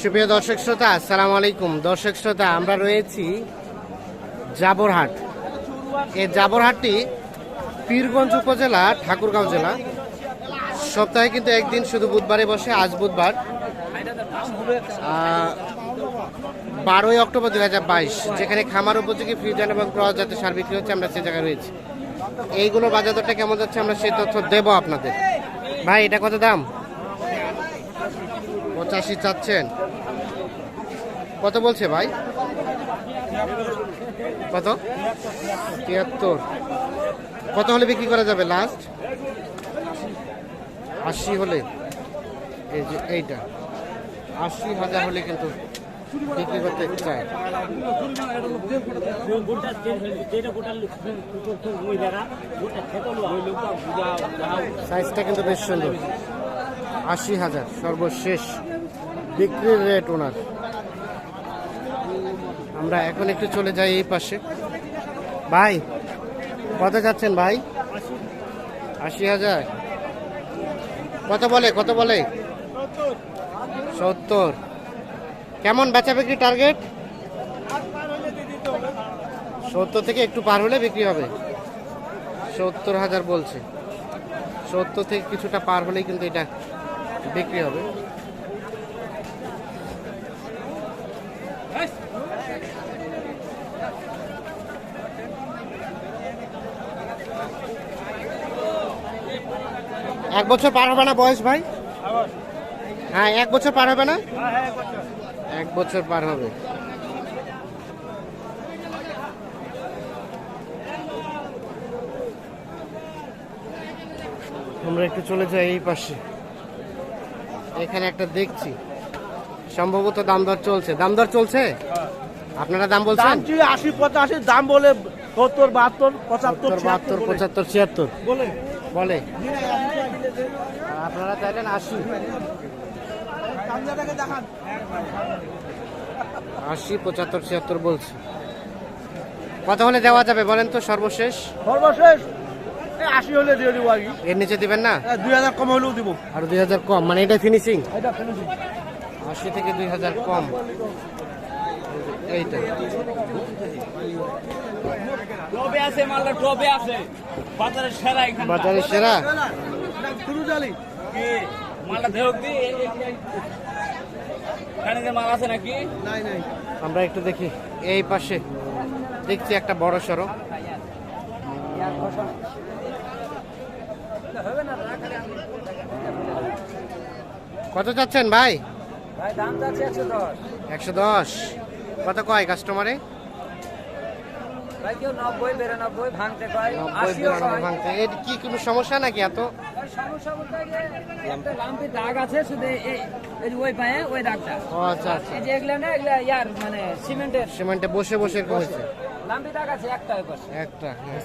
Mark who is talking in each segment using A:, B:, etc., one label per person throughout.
A: সুপ্রিয় দর্শক শ্রোতা, আসসালামু আলাইকুম। দর্শক শ্রোতা, আমরা রয়েছি জাবরহাট। এই জাবরহাটটি পীরগঞ্জ উপজেলা, ঠাকুরগাঁও জেলা। সপ্তাহে কিন্তু একদিন শুধু বুধবারে বসে, আজ বুধবার। বারোই অক্টোবর দু হাজার বাইশ, যেখানে খামার উপযোগী ফ্রিজান এবং ক্রস সার বিক্রি হচ্ছে, আমরা সে জায়গায় রয়েছি। এইগুলো বাজার দরটা কেমন যাচ্ছে, আমরা সেই তথ্য দেবো আপনাদের। ভাই, এটা কত দাম? পঁচাশি চাচ্ছেন। কত বলছে ভাই? কত? তিয়াত্তর। কত হলে বিক্রি করা যাবে লাস্ট আশি হলে। এই যে এইটা। আশি হাজার হলে কিন্তু বিক্রি করতে চায়। সাইজটা কিন্তু বেশ সুন্দর। আশি হাজার, সর্বশেষ। বিক্রির রেট ওনার। আমরা এখন একটু চলে যাই এই পাশে। ভাই, কত যাচ্ছেন ভাই? আশি হাজার। কত বলে কত বলে? সত্তর। কেমন বেচা বিক্রি টার্গেট সত্তর থেকে একটু পার হলে বিক্রি হবে। সত্তর হাজার বলছে। সত্তর থেকে কিছুটা পার হলেই কিন্তু এটা বিক্রি হবে। এক বছর পার হবে না বয়স ভাই? হ্যাঁ এক বছর পার হবে না? এক বছর পার হবে। আমরা একটু চলে যাই এই পাশে। এখানে একটা দেখছি। সম্ভবত দাম দর চলছে। দাম দর চলছে? আপনারা দাম বলছেন?
B: আশি পঁচাশি দাম বলে সত্তর বাহাত্তর পঁচাত্তর
A: বাহাত্তর পঁচাত্তর ছিয়াত্তর।
B: বলে।
A: বলে। আপনারা চাইলেন আশি। আশি পঁচাত্তর ছিয়াত্তর বলছে। কত হলে দেওয়া যাবে বলেন তো সর্বশেষ।
B: সর্বশেষ। আশি হলে দিয়ে দিব
A: এর নিচে দিবেন না?
B: দুই হাজার কম হলেও দিব।
A: আর দুই হাজার কম মানে এটা ফিনিশিং আশি থেকে দুই হাজার কম। এইটা
C: টবে আছে মালটা টবে আছে। বাজারে সেরা এখানে
A: বাজারে সেরা?
B: শুরু জালি
C: মালটা দেহক দি এখানে মাল আছে নাকি?
B: নাই নাই।
A: আমরা একটু দেখি। এই পাশে দেখছি একটা বড় সড়ক। কত চাচ্ছেন ভাই?
C: একশো দশ।
A: কত কয় কাস্টমারে কি কোনো সমস্যা নাকি এত?
C: দাগ আছে শুধু এই এই যে ওই পায়ে ওই দাগটা।
A: আচ্ছা আচ্ছা।
C: এগুলা না এগুলা ইয়ার মানে সিমেন্টের।
A: সিমেন্টে বসে বসে এরকম হয়েছে।
C: লাম্পি দাগ আছে একটা ওই পাশে
A: একটা হ্যাঁ।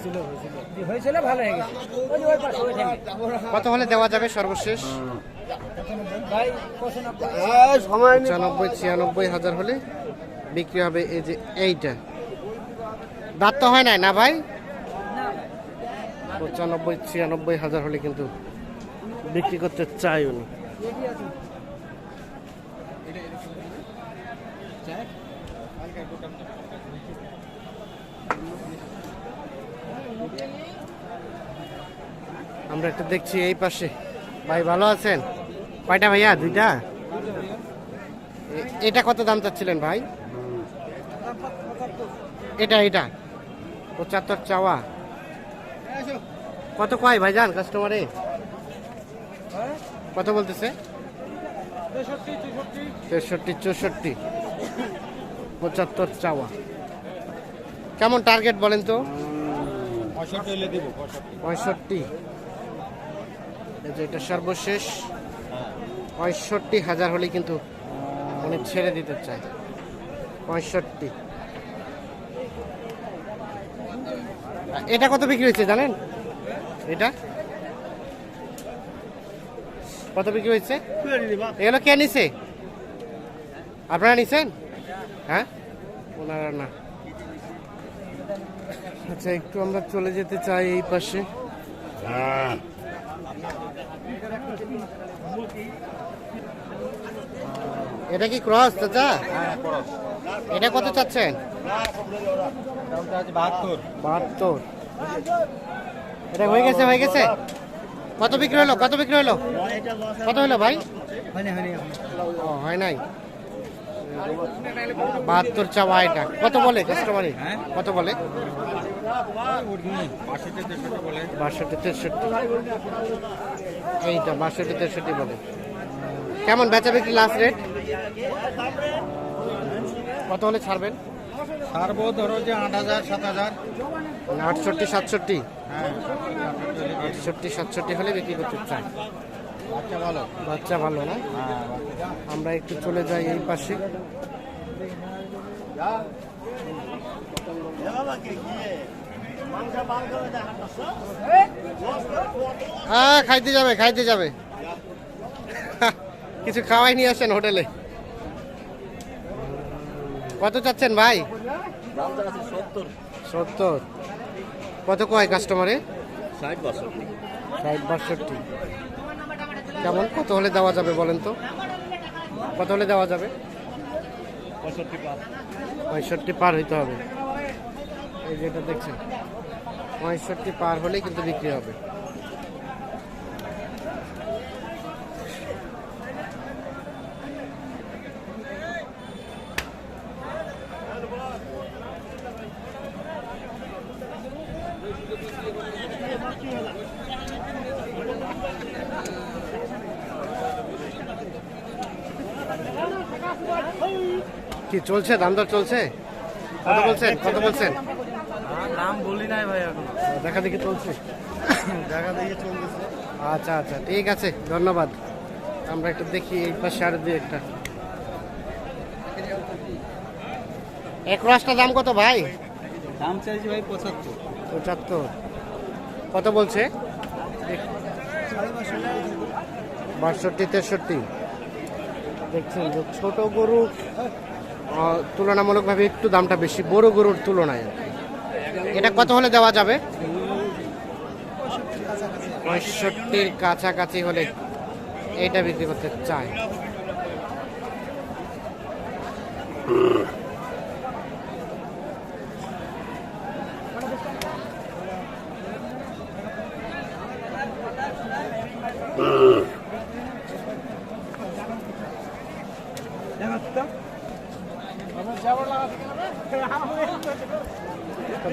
C: হয়েছিল ভালো হয়ে গেছে। ওই ওই পাশে ওই
A: কত হলে দেওয়া যাবে সর্বশেষ?
C: ভাই
B: সময়
A: ছিয়ানব্বই হাজার হলে? বিক্রি হবে এই যে এইটা। দাঁত তো হয় নাই না ভাই? পঁচানব্বই, ছিয়ানব্বই হাজার হলে কিন্তু বিক্রি করতে চাই উনি। আমরা একটা দেখছি এই পাশে। ভাই, ভালো আছেন? কয়টা ভাইয়া? দুইটা? এটা কত দাম চাচ্ছিলেন ভাই? এটা এটা। পঁচাত্তর চাওয়া। কত কয় ভাইজান কাস্টমারে কত বলতেছে? তেষট্টি, চৌষট্টি। পঁচাত্তর চাওয়া। কেমন টার্গেট বলেন তো? পঁয়ষট্টি। এটা সর্বশেষ। পঁয়ষট্টি হাজার হলে কিন্তু উনি ছেড়ে দিতে চায়। পঁয়ষট্টি। এটা কত বিক্রি হয়েছে জানেন? এটা? কত বিক্রি হয়েছে? এগুলো কে নিছে? আপনারা নিছেন? হ্যাঁ? ওনারা না। আচ্ছা একটু আমরা চলে যেতে চাই এই পাশে। এটা কি ক্রস চাচা? এটা কত চাচ্ছেন?
B: বাহাত্তর।
A: এটা হয়ে গেছে হয়ে গেছে? কত বিক্রি হলো কত বিক্রি হলো? কত হলো ভাই? হয় নাই। বাহাত্তর চাওয়া এটা। কত বলে কাস্টমারে কত বলে? বাষট্টি তেষট্টি এইটা বাষট্টি তেষট্টি বলে। কেমন বেচা বিক্রি লাস্ট রেট কত হলে ছাড়বেন?
B: ছাড়বো ধরো যে আট হাজার সাত হাজার।
A: আটষট্টি সাতষট্টি? আটষট্টি সাতষট্টি হলে বিক্রি করতে চাই
B: আচ্ছা ভালো।
A: বাচ্চা ভালো না? আমরা একটু চলে যাই এই পাশে। হ্যাঁ খাইতে যাবে খাইতে যাবে। কিছু খাওয়াই নিয়ে আসেন হোটেলে। কত চাচ্ছেন ভাই?
B: সত্তর।
A: কত কয় কাস্টমারে
B: ষাট
A: বাষট্টি। কেমন? কত হলে দেওয়া যাবে বলেন তো? কত হলে দেওয়া যাবে?
B: পঁয়ষট্টি
A: পঁয়ষট্টি পার হইতে হবে। এই যেটা দেখছেন পঁয়ষট্টি পার হলেই কিন্তু বিক্রি হবে। কি চলছে? দাম দর চলছে? কত বলছেন? কত বলছেন?
B: নাম বলি নাই ভাই এখন।
A: দেখা দেখি চলছে।
B: দেখা দেখে চলতেছে।
A: আচ্ছা আচ্ছা ঠিক আছে ধন্যবাদ। আমরা একটু দেখি এই পাশে আর দুই একটা। এক রসটা দাম কত ভাই?
B: দাম চাইছি ভাই পঁচাত্তর।
A: পঁচাত্তর। কত বলছে? বাষট্টি তেষট্টি। দেখছেন যে ছোট গরু তুলনামূলকভাবে একটু দামটা বেশি, বড় গরুর তুলনায়। এটা কত হলে দেওয়া যাবে? পঁয়ষট্টির কাছাকাছি হলে এটা বিক্রি করতে চায়।